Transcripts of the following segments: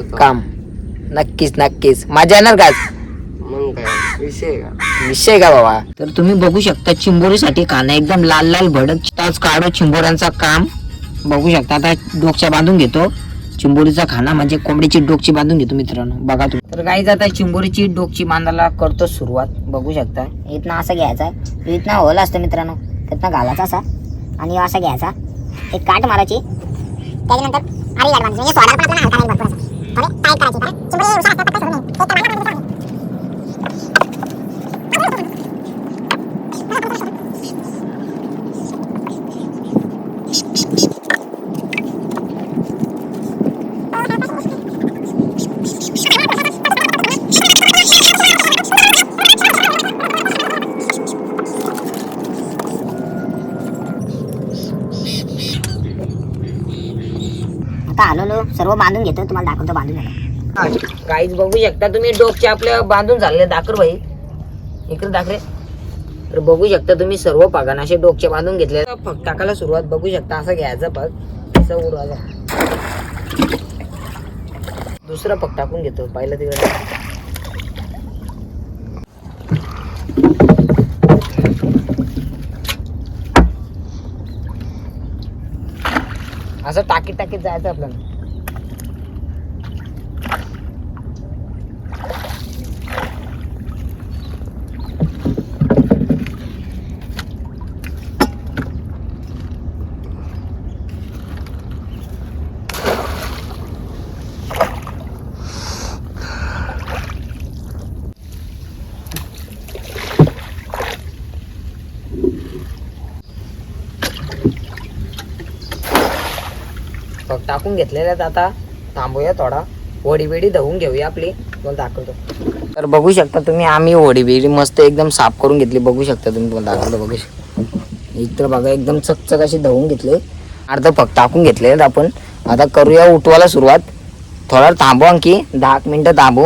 काम. नक्कीच नक्कीच. मजा येणार का आज? मग काय विषय का? विषय का बाबा? तर तुम्ही बघू शकता चिंबोरीसाठी खाणं एकदम लाल लाल भडक. ताच काढो चिंबोऱ्यांचा काम बघू शकता. आता डोकच्या बांधून घेतो. चिंबोरीचा खाना म्हणजे कोंबडीची डोकची बांधून घेतो मित्रांनो. बघा तुम्ही. तर गाईज आता चिंबोरीची डोकची बांधायला करतो सुरुवात. बघू शकता. इथनं असं घ्यायचा. इथनं होल असतं मित्रांनो. तिथनं घालायचा असा. आणि असा घ्यायचा. एक काट मारायची. त्याच्यानंतर आरी गाठ बांधायची. म्हणजे सोडा पण आपल्याला हलका नाही भरपूर बांधून घेतो तुम्हाला दाखवतो बांधून काहीच बघू शकता तुम्ही डोकचे आपल्या बांधून झालेले दाखर भाई. इकडे दाखरे तर बघू शकता तुम्ही सर्व पागान असे डोकचे बांधून घेतले. फक्त टाकायला सुरुवात बघू शकता असं घ्यायचं पग असं उडवायचं दुसरं पग टाकून घेतो पहिलं तिकडे. असं टाकीत टाकीत जायचं आपल्याला बघ टाकून घेतलेल्या आहेत आता. थांबूया थोडा. वडी बिडी धुवून घेऊया आपली. तुम्हाला दाखवतो. तर बघू शकता तुम्ही आम्ही वडी बिडी मस्त एकदम साफ करून घेतली. बघू शकता तुम्ही तुम्हाला दाखवतो बघू शकता. इतर बघा एकदम चकचक अशी धुवून घेतले. अर्ध फक्त टाकून घेतले आहेत आपण. आता करूया उठवायला सुरुवात. थोडा थांबू आणखी. दहा मिनटं थांबू.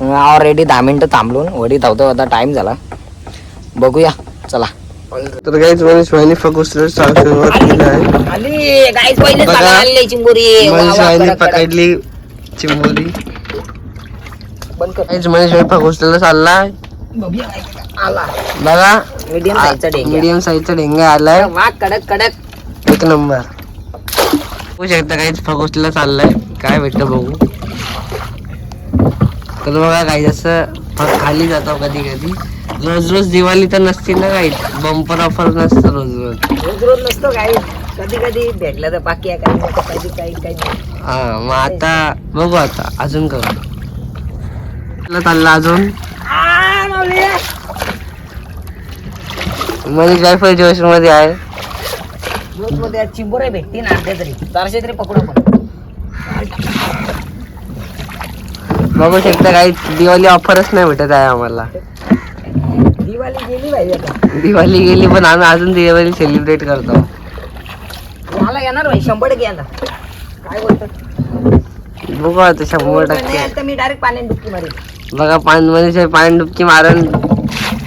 ऑलरेडी दहा मिनटं थांबलून वडी धावतो आता टाईम झाला. बघूया. चला. तर काहीच मनीष भाईने फक्त सुरुवात केली आहे. मनीष भाईने. पकडली चिंबोरी. काहीच मनीष भाई फकोसलेला चाललाय आला. बघा. मीडियम साईजचा डेंग्या मीडियम साईजचा डेंगा आलाय. कडक कडक. एक नंबर बघू शकता काहीच फकोसलेला चाललाय काय भेटतं बघू. तर बघा काही फक खाली जातो कधी कधी. रोज रोज दिवाळी तर नसते ना काही बंपर ऑफर नसतं रोज रोज. रोज रोज नसतो काही कधी कधी भेटलं तर बाकी आहे काही कधी काही काही हा मग आता बघू आता अजून करू. चालला अजून. मनीष जायफळ जोशमध्ये आहे? रोजमध्ये चिंबोरे भेटते ना अर्ध्या तरी. चारशे तरी पकडू आपण. बघू शकता काही दिवाळी ऑफरच नाही भेटत आहे आम्हाला. दिवाळी गेली पाहिजे आता. दिवाळी गेली पण आम्ही अजून दिवाळी सेलिब्रेट करतो. मला येणार भाई शंभर टक्के काय बोलतो? बघू आता शंभर टक्के. तर मी डायरेक्ट पाण्यात डुबकी मारेन. बघा पान पाणी डुबकी मारण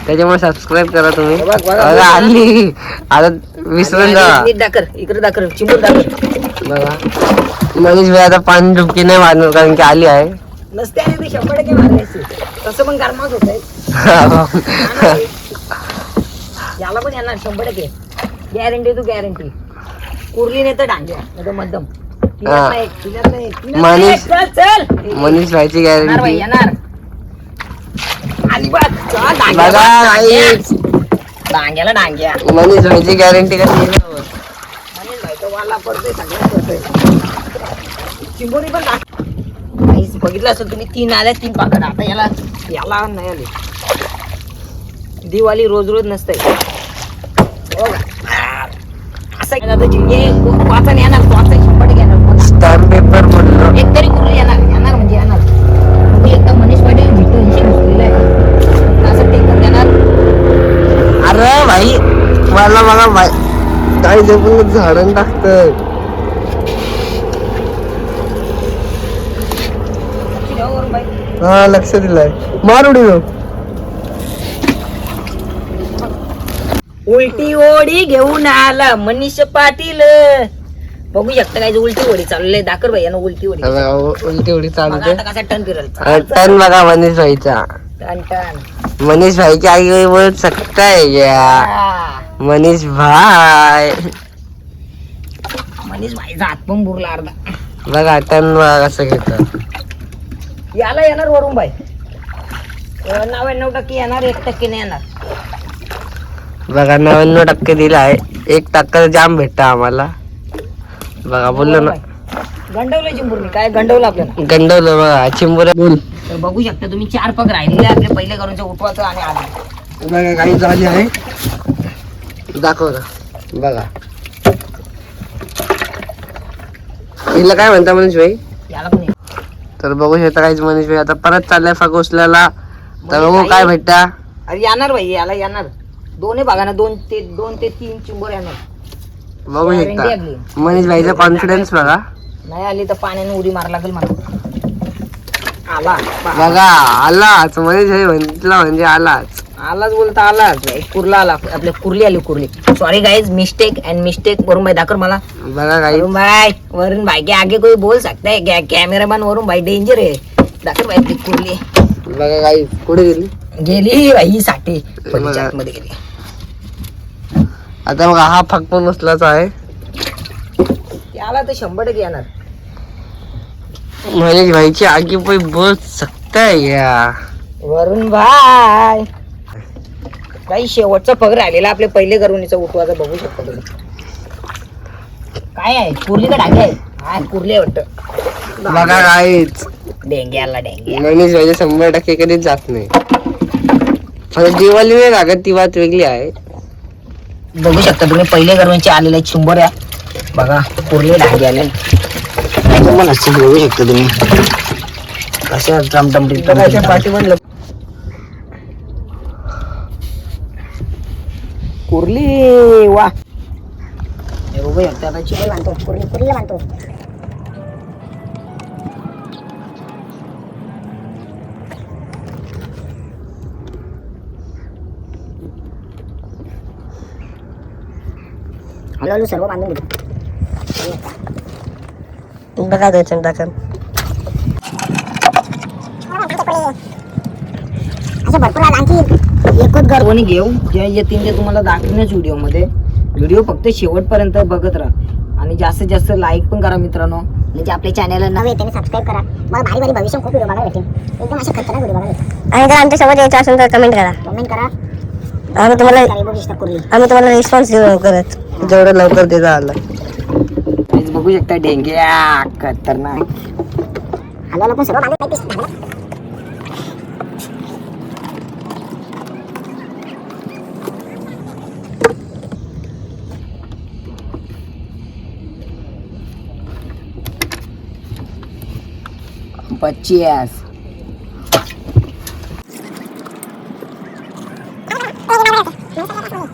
त्याच्यामुळे सबस्क्राईब करा तुम्ही. बघा. आली. आता विसरून जा नीट दाखर इकडे दाखर चिंबूर दाखर बघा. भाई आता पाणी डुबकी नाही मारणार कारण की आली आहे. नसते आणि ते शंभर टक्के मारण्याची तसं पण गरमाच होत याला पण येणार शंभर टक्के. गॅरंटी तू गॅरंटी कुर्ली नाही तर डांग्या नाही. तर मध्यम. मनीष- मनीष भाईची गॅरंटी येणार डांग्याला डांग्या. मनीष भाईची गॅरंटी कशी? मनीष भाई तो वाला पडतोय सगळ्यात पडतोय. चिंबोरी पण बघितलं असेल तुम्ही तीन आल्या तीन पाकड आता याला याला नाही आले. दिवाळी रोज रोज नसते असं तर जिंगे वाचन येणार वाचन. स्टॅम्प पेपर एक तरी कुठे येणार येणार म्हणजे येणार. तुम्ही एकदा मनीष पाटील भेटू विषय घुसलेला आहे. असं टेकन देणार अरे भाई मला पण झाडण टाकत लक्ष ठेवा वरून बाई हा लक्ष दिलंय. मार उडी. उलटी ओढी घेऊन आला मनीष पाटील. बघू शकता काय उलटी चाललेली आहे. दाखर भाई उलटी उ- उलटी उडी बघा चालते आता कसा टर्न फिरल? टन बघा मनीष भाईचा. टन टन मनीष भाईची आई बोलत सकता है क्या आ, मनीष भाई. मनीष भाईचा हात पण बुरला अर्धा. बघा टन बघा कसं घेतं. याला येणार वरून बाई. नव्याण्णव टक्के येणार एक टक्के नाही येणार. बघा नव्याण्णव टक्के दिला आहे. एक टक्का जाम भेटता आम्हाला. बघा बोललो ना. गंडवलं चिंबुर्णी काय गंडवलं आपल्याला? गंडवलं बघा चिंबुऱ्या बोल. तर बघू शकता तुम्ही चार पग राहिलेले आपले पहिले करूनचं उठवायचं आणि आले. बघा काही झाली आहे. दाखव ना. बघा. हिला काय म्हणता मनीष भाई याला पण ये. तर बघू शकता काहीच मनीष भाई. आता परत चाललाय फगोसल्याला. तर बघू काय भेटता. अरे येणार भाई याला येणार. दोन्ही भागाना दोन ते दोन ते तीन चिंबोर येणार. बघू शकता. मनीष भाईचा कॉन्फिडन्स बघा. नाही आली तर पाण्याने उडी मारा लागेल मला. आला. बघा आलाच. मनीष भाई म्हटला म्हणजे आलाच. आलाच बोलता आलाच. कुर्ला आला. आपल्या कुर्ली आली कुर्ली. Sorry guys mistake and mistake Varun भाई दाखर मला. बघा वरुण भाई वरुण भाई के आगे कोई बोल सकता है कैमरामैन वरुण भाई डेंजर है. दाखर भाई आपली कुर्ली. बघा काही पुढे गेली? गेली भाई साठी. मध्ये गेली. आता बघा हा फक्त नसलाच आहे. याला तर शंभर टक्के येणार. मनीष भाईची आगी पोई बोल सकता है या वरुण भाई. काही शेवटचा पग राहिलेला आपले पहिले करुणीचा उठवाचा बघू शकता तुम्ही. काय आहे? कुर्ली का डागे आहे. हा कुर्ली आहे वाटतं. बघा काहीच डेंग्याला डेंग्या मनीष शंभर टक्के कधीच जात नाही. फक्त दिवाळी नाही लागत ती बात वेगळी आहे. बघू शकता तुम्ही पहिले करुणीचे आलेले चिंबोऱ्या बघा कुर्ली डागे आले बघू शकता तुम्ही. कशा टमटम पाठी म्हणलं कुर्ली वा हे बघू शकता आता चिंबोरी बांधतो कुर्ली कुर्ली म्हणतो हळूहळू सर्व बांधून घेतो बघा त्याच्यात टाकन असं भरपूर आहेत. आणखी एकच घर कोणी घेऊ. जे येतील ते तुम्हाला दाखवण्याच व्हिडिओमध्ये. व्हिडिओ फक्त शेवटपर्यंत बघत राहा. आणि जास्तीत जास्त लाईक पण करा मित्रांनो. म्हणजे आपल्या चॅनलला नवे त्याने सबस्क्राईब करा. मला भारी भारी भविष्य खूप व्हिडिओ बघायला भेटेल. एकदम असे खतरनाक व्हिडिओ बघायला भेटेल. आणि जर आमच्यासोबत यायचं असेल तर कमेंट करा. कमेंट करा. आम्ही तुम्हाला आम्ही तुम्हाला रिस्पॉन्स देऊ लवकरच. जेवढं लवकर ते झालं. काहीच बघू शकता डेंग्या खतरनाक. हळूहळू पण सर्व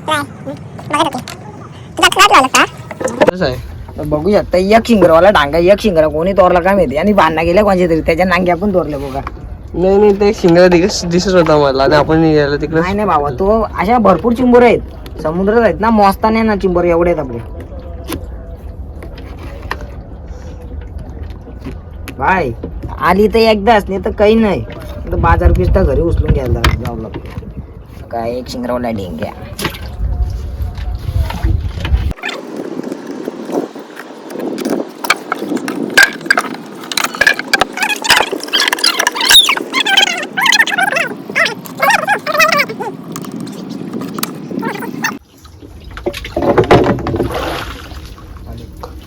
बांधून काही पीस टाकलं पच्चीस. कसं आहे? तर बघू शकता एक शिंगरवाला डांगा एक शिंगरा कोणी तोरला काय माहिती? आणि बांधला गेल्या कोणच्या तरी त्याच्या नांग्या पण तोरल्या बघा. नाही नाही ते दिवस दिसत होता मला आणि आपण निघालो तिकडे. नाही नाही बाबा तो अशा भरपूर चिंबोर आहेत. समुद्रात आहेत ना मोजता नाही ना चिंबोर एवढे आहेत आपले. बाय आली तर एकदाच नाही तर काही नाही. तर बाजार पिस्ता घरी उचलून घ्यायला जावं लागतं. काय एक शिंगरावला डेंग्या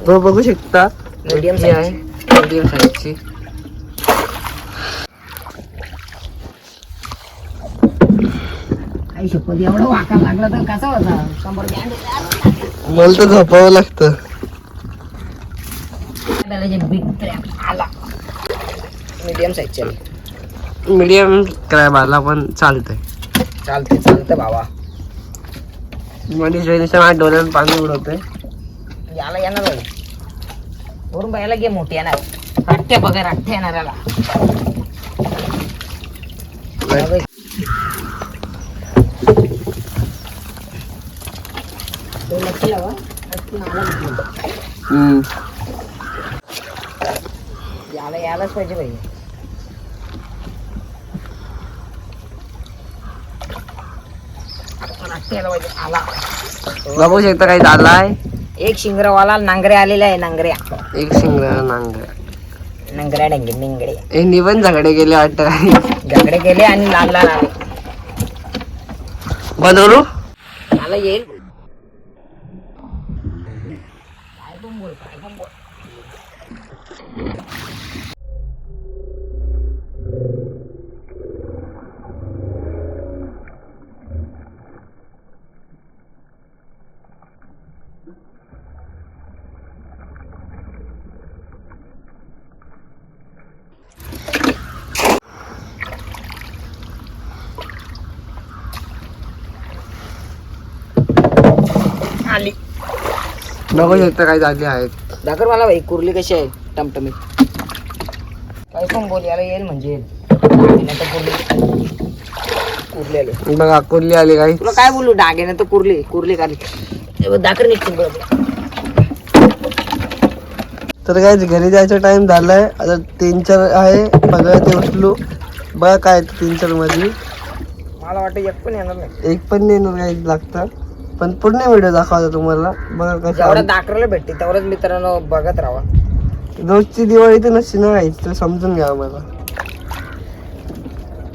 हो बघू शकता. ही आहे. मीडियम साईजची एवढं वाका लागला तर कसा होता? शंभर मला तर झोपावं लागतं. आला. मीडियम साईजच्या मीडियम क्रॅब आला पण चालतंय. चालते चालतं बाबा मनीष भाईच्या माझ्या डोळ्यात पाणी उडवतंय. याला येणार वरून बायला घे मोठी येणार. रट्ट्या बघा रट्ट्या येणार याला यायलाच पाहिजे भाई यायला पाहिजे. आला. बघू शकता काही झालाय एक शिंगरवाला नांगरे आलेले आहे नांगऱ्या. एक शिंगरा नांगर नांगऱ्या डेंगे निंगडे हे निबंध झगडे गेले वाटत झगडे गेले आणि लाल लाल आले बंद करू मला येईल आली बघू शकता काही झाले आहेत. दाखर मला भाई कुर्ली कशी आहे टमटमीत. काय पण बोल याला येईल म्हणजे. येईल. डागेनं तर कुर्ली कुर्ली आली. बघा कुर्ली आली काही. तुला काय बोलू डागेनं तर कुर्ली कुर्ली काढली हे बघ, दाखर निघतील बरोबर तर काय घरी जायचा टाइम झालाय. आता तीन चार आहे बघा ते उचलू. बघा काय तीन चारमध्ये मला वाटतं एक पण येणार नाही. एक पण नाही काही लागतं. पण पूर्ण व्हिडिओ दाखवता तुम्हाला. बघा जेवढं कसं दाखराला भेटते तेवढंच मित्रांनो बघत राहा. रोजची दिवाळी तर नसते ना काहीच तर समजून घ्या मला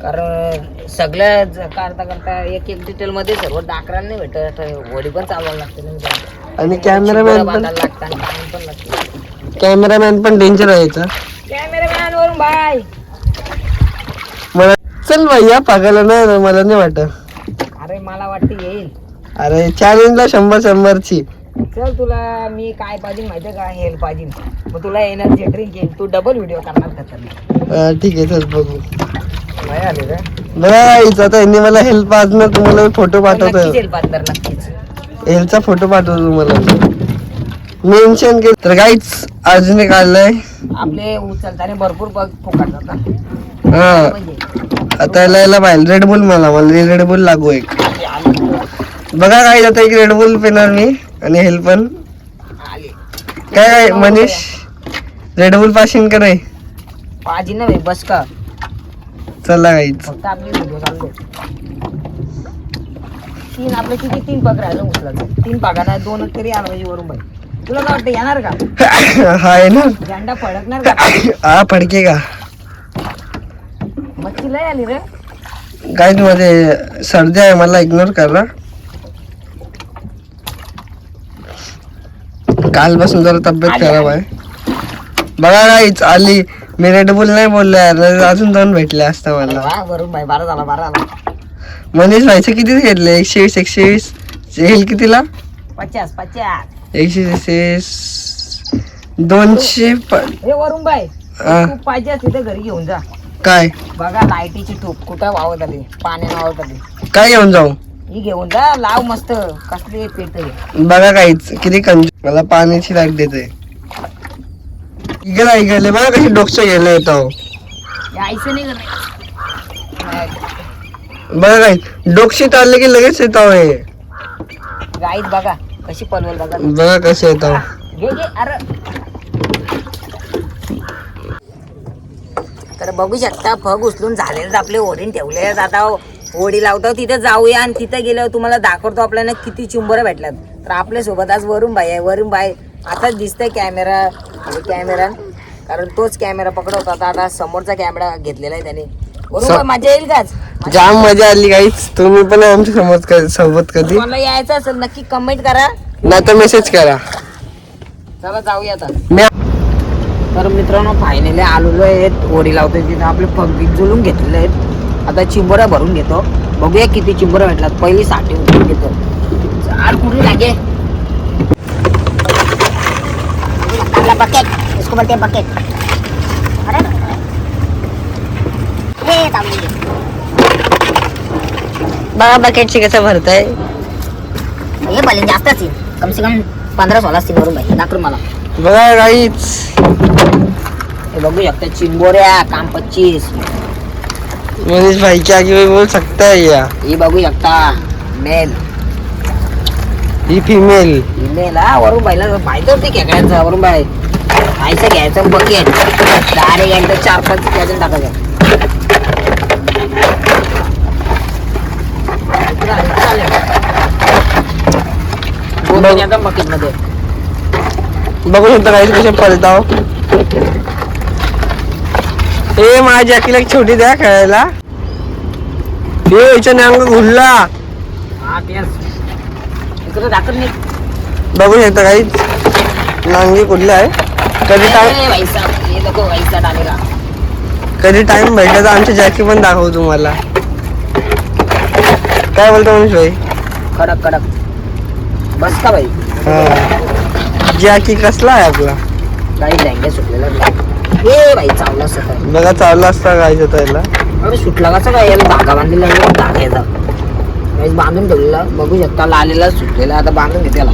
कारण सगळ्या ज- करता करता एक एक डिटेल मध्ये सर्व डाकरांना नाही भेटत वडी पण चालवायला लागते ना मित्रांनो. आणि कॅमेरामॅन पण बांधायला लागतं आणि पाणी पण लागतं. कॅमेरामॅन पण डेंजर आहे याचा कॅमेरामॅन वरून बाय. मला चल भैया पागायला नाही ना, मला नाही वाटत. अरे मला वाटतं येईल अरे चॅलेंजला शंभर शंभरची. चल तुला मी काय पाहिजे माहितीये का? हेल्प पाहिजे. मग तुला एनर्जी ड्रिंक येईल तू डबल व्हिडिओ करणार अं, ठीक आहे चल बघू. नाही आले आता यांनी मला हेल्प आज ना तुम्हाला फोटो पाठवतो नक्कीच हेल्प तर नक्कीच. हेल्थचा फोटो पाठवतो तुम्हाला. मेन्शन केलं. तर काहीच अजून एक आलंय. आपले उचलताना भरपूर बघ फुकट जातात. हा. म्हणजे. आता याला याला पाहिजे. रेड बुल मला मला रेड बुल लागू एक. बघा काय आता एक रेड बुल पिणार मी आणि हेल्प पण. काय काय मनीष? रेड बुल पाशीन का नाही? पाहिजे ना भाई बस का? चला काहीच फक्त आपली व्हिडिओ चालू तीन आपले किती? तीन पग राहिलं उचलायचं. तीन पागा नाही दोन तरी आला पाहिजे वरून बाई तुला काय वाटतं येणार का? हाय ना झेंडा फडकणार का? हा फडके का? मच्छी लय आली रे. काय मध्ये सर्दी आहे मला इग्नोर करा कालपासून जरा तब्येत खराब आहे. बघा काहीच आली. मी रेड बुल नाही बोललो यार. अजून दोन भेटले असता मला. वरून बाई बारा झाला बारा झाला. मनीष व्हायचं किती घेतले? एकशे वीस एकशे वीस. येईल कितीला? पचास पचास. एकशे वीस दोनशे प- हे वरून हा, पाहिजे असते तर घरी घेऊन जा. काय? बघा लाईटीची टूप कुठं वावत आली पाण्यानं वावत आली काय घेऊन जाऊ? ही घेऊन जा लाव मस्त. कसली पेट बघा काहीच किती कंज मला पाण्याची लाग देते. इकडे ऐकले बघा कशी डोकचं गेलं येतो यायचं नाही का? बघा काय डोकशीत आले की लगेच येतो हे. गाईत बघा कशी पलवल बघा. बघा कसं येतो घे घे अरे. तर बघू शकता फग उचलून झालेलं आपले ओढीन ठेवले आता ओढी लावतो तिथं जाऊया आणि तिथं गेल्यावर तुम्हाला दाखवतो आपल्याला किती चुंबर भेटल्यात. तर आपल्यासोबत आज वरून बाई आहे. वरून बाई आताच दिसतंय कॅमेरा कॅमेरा कारण तोच कॅमेरा पकडवतो आता आता समोरचा कॅमेरा घेतलेला आहे त्याने. मजा येईल काच जाम मजा आली काहीच तुम्ही पण आमच्या क- सोबत कधी? तुम्हाला यायचं असेल नक्की कमेंट करा. नाही तर मेसेज करा. चला जाऊया आता. तर मित्रांनो फायनली आलेलो आहेत. ओढी लावतोय तिथे. आपले पग जुळून घेतलेले आहेत. आता चिंबोऱ्या भरून घेतो. बघूया किती चिंबोऱ्या भेटलात पहिली साठी उचलून घेतो. चार कुठली लागे बकेट इसको बोलते हैं बकेट अरे. बघा बकेटची कसं भरताय? हे भले जास्त असतील. कम से कम पंधरा सोळा असतील वरून भाई दाखव मला. बघा काहीच हे बघू शकता चिंबोऱ्या काम पच्चीस. मनीष भाई की आगे भी बोल सकता है या. ही बघू शकता. मेल ही फिमेल मेला वरून बाईला माहिती होती खेकड्यांचं वरून बाई आईचं घ्यायचं बकेट डायरेक्ट एकदा चार पाच त्याच्यात टाकायचं बघ. शकता काही कसे पळताव ए माझ्या जॅकीला एक छोटी द्या खेळायला. ए याच्याने अंग घुलला बघू शकता काही. नांगी कुठले आहे? कधी टाइम कधी टाइम भेटला तर आमची जॅकी पण दाखवू तुम्हाला. काय बोलतो मनीष भाई? कडक कडक. बस का भाई? जॅकी कसला आहे आपला? काही लँगे सुटलेला ए भाई चावला सकाळ बघा चालला असता काय त्याला. अरे सुटला कसा काय? याला धागा बांधलेला आहे, धागा याचा बांधून ठेवलेला. बघू शकता लालेला सुटलेला आता बांधून घेतलेला